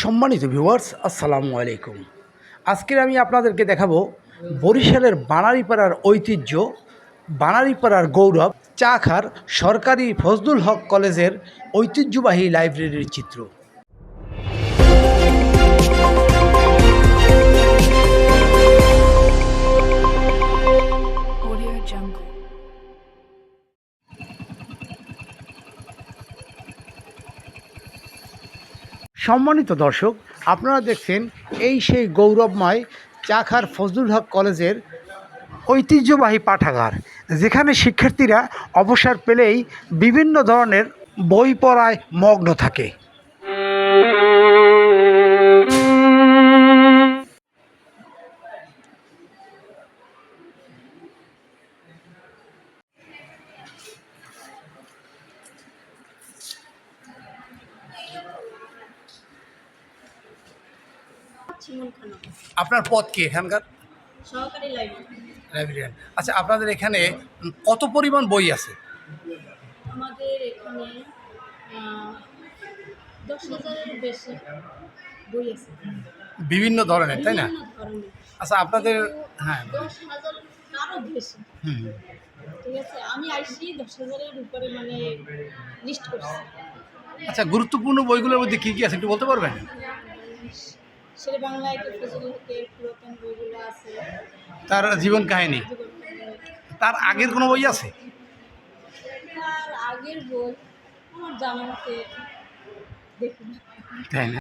সম্মানিত ভিউয়ার্স আসসালামু আলাইকুম। আজকের আমি আপনাদেরকে দেখাবো বরিশালের বানারিপাড়ার ঐতিহ্য, বানারিপাড়ার গৌরব, চাখার সরকারি ফজলুল হক কলেজের ঐতিহ্যবাহী লাইব্রেরির চিত্র। সম্মানিত দর্শক, আপনারা দেখছেন এই সেই গৌরবময় চাখার ফজলুল হক কলেজের ঐতিহ্যবাহী পাঠাগার, যেখানে শিক্ষার্থীরা অবসর পেলেই বিভিন্ন ধরনের বই পড়ায় মগ্ন থাকে। আপনার পদ কি? এখানকার লাইব্রেরিয়ান। আচ্ছা আপনাদের এখানে কত পরিমাণ বই আছে? আমাদের এখানে বেশি বই আছে। বিভিন্ন ধরনের তাই না? আচ্ছা আপনাদের হ্যাঁ। হুম ঠিক আছে আমি আইসি দশ হাজারের উপরে মানে লিস্ট করছি। আচ্ছা গুরুত্বপূর্ণ বইগুলোর মধ্যে কী কী আছে একটু বলতে পারবেন? শেরে বাংলায় হকের পুরাতন বইগুলো আছে। তার জীবন কাহিনী? জীবন কাহিনী। তার আগের কোনো বই আছে? তার আগের বই আমার জানা মতে দেখুন তাই না?